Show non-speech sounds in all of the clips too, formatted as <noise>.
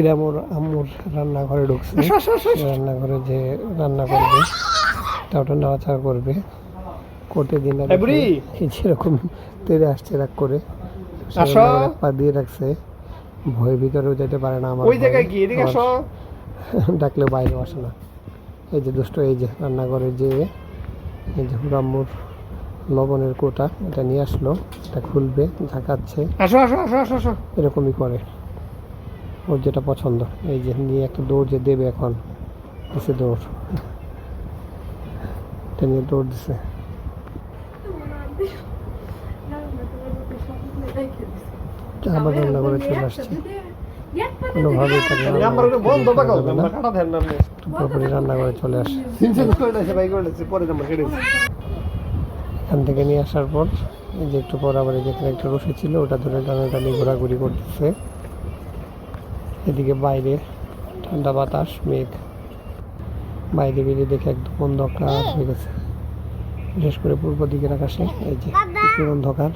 ইরামুর আম্মুর রান্নাঘরে ঢুকছে। রান্নাঘরে যে রান্না করবে তাওটা নাড়াচাড়া করবে। করতে দিন যেরকম তেরে আসছে রাগ করে। পা দিয়ে রাখছে। ভয়ের ভিতরেও যেতে পারে না আমার ওই জায়গায় ভয়ে। এদিকে <laughs> ডাকলেও বাইরে আসে না। এই যে দুষ্ট এই যে রান্নাঘরে যে এই যে হুরাম্মুর লবণের কোটা এটা নিয়ে আসলো। এটা খুলবে ঝাঁকাচ্ছে। আসো আসো আসো আসো আসো। এরকমই করে। ওর যেটা পছন্দ। এই যে নিয়ে একটা দৌড় যে দেবে এখন দিছে দৌড়। এটা নিয়ে দৌড় দিছে। আবার রান্না করে চলে আসছে। আপনি পুরোপুরি রান্না করে চলে আসে এখান থেকে নিয়ে আসার পর এই যে একটু পর আবার যেখানে একটা রশি ছিল ওটা ধরে টানা টানি ঘোরাঘুরি করতেছে। এদিকে বাইরে ঠান্ডা বাতাস মেঘ। বাইরে বেরিয়ে দেখে একদম অন্ধকার হয়ে গেছে। বিশেষ করে পূর্ব দিকের আকাশে এই যে প্রচুর অন্ধকার।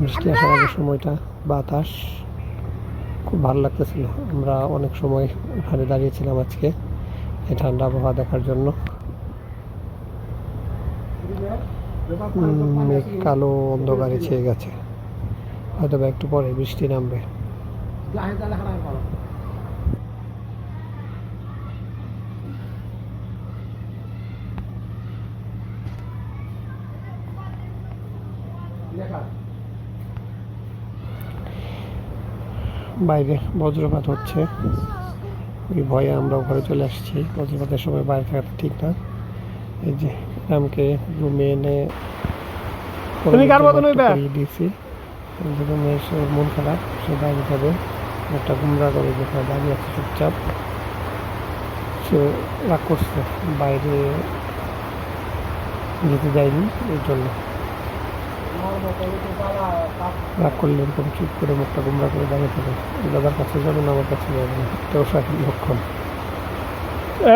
বৃষ্টি আসার আগে সময়টা বাতাস। খুব ভালো লাগতেছিল। আমরা অনেক সময় ওখানে দাঁড়িয়েছিলাম আজকে এই ঠান্ডা আবহাওয়া দেখার জন্য। মেঘ কালো অন্ধকারে ছেয়ে গেছে। হয়তো একটু পরে বৃষ্টি নামবে। বাইরে বজ্রপাত হচ্ছে। ওই ভয়ে আমরা ঘরে চলে আসছি। বজ্রপাতের সময় বাইরে থাকাটা ঠিক না। এই যে রামকে রুমে এনে মতন দিয়েছি। রুমে এসে মন খারাপ সে বাইরে যাবে। একটা গুমরা করে যেখানে দাঁড়িয়ে আছে চুপচাপ, সে রাগ করছে, বাইরে যেতে যায়নি এই জন্য। রাগ করলে এরকম চুপ করে মুখটা গুমরা করে দাঁড়িয়ে থাকে। দাদার কাছে যাবে না, আমার কাছে যাবে না। এটাও সঠিক লক্ষণ।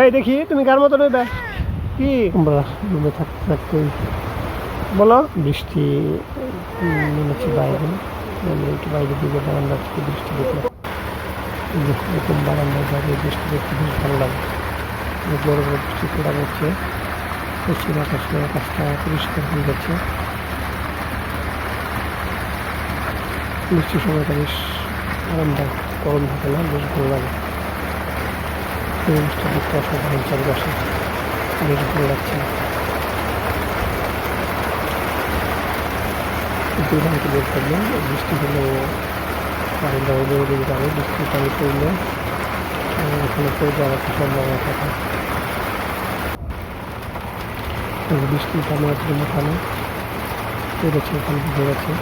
এই দেখি, তুমি কার মতন হইবে কি? আমরা রুমে থাকতে থাকতেই বলো। বৃষ্টি নেমেছে বাইরে। একটু বাইরে দিকে বারান্দা থেকে বৃষ্টি দেখলাম। এরকম বারান্দায় দাঁড়িয়ে বৃষ্টি দেখতে বেশ ভালো লাগে। বড় বড় বৃষ্টি পড়া হচ্ছে পশ্চিম আকাশে আকাশটা পরিষ্কার হয়ে গেছে। বৃষ্টির সময়টা বেশ আরামদায়ক, গরম থাকে না, বেশ ভালো লাগে। পরিবেশটা দেখতে অসাধারণ চারিপাশে, বেশ ভালো লাগছে। দুই ঘণ্টা বের বৃষ্টি হলে বারান্দা উড়ে উড়ে যাবে বৃষ্টির পানি পড়লে এখানে পড়ে যাওয়ার সম্ভাবনা থাকে। বৃষ্টির পানি আছে এখানে পড়েছে ঢুকে গেছে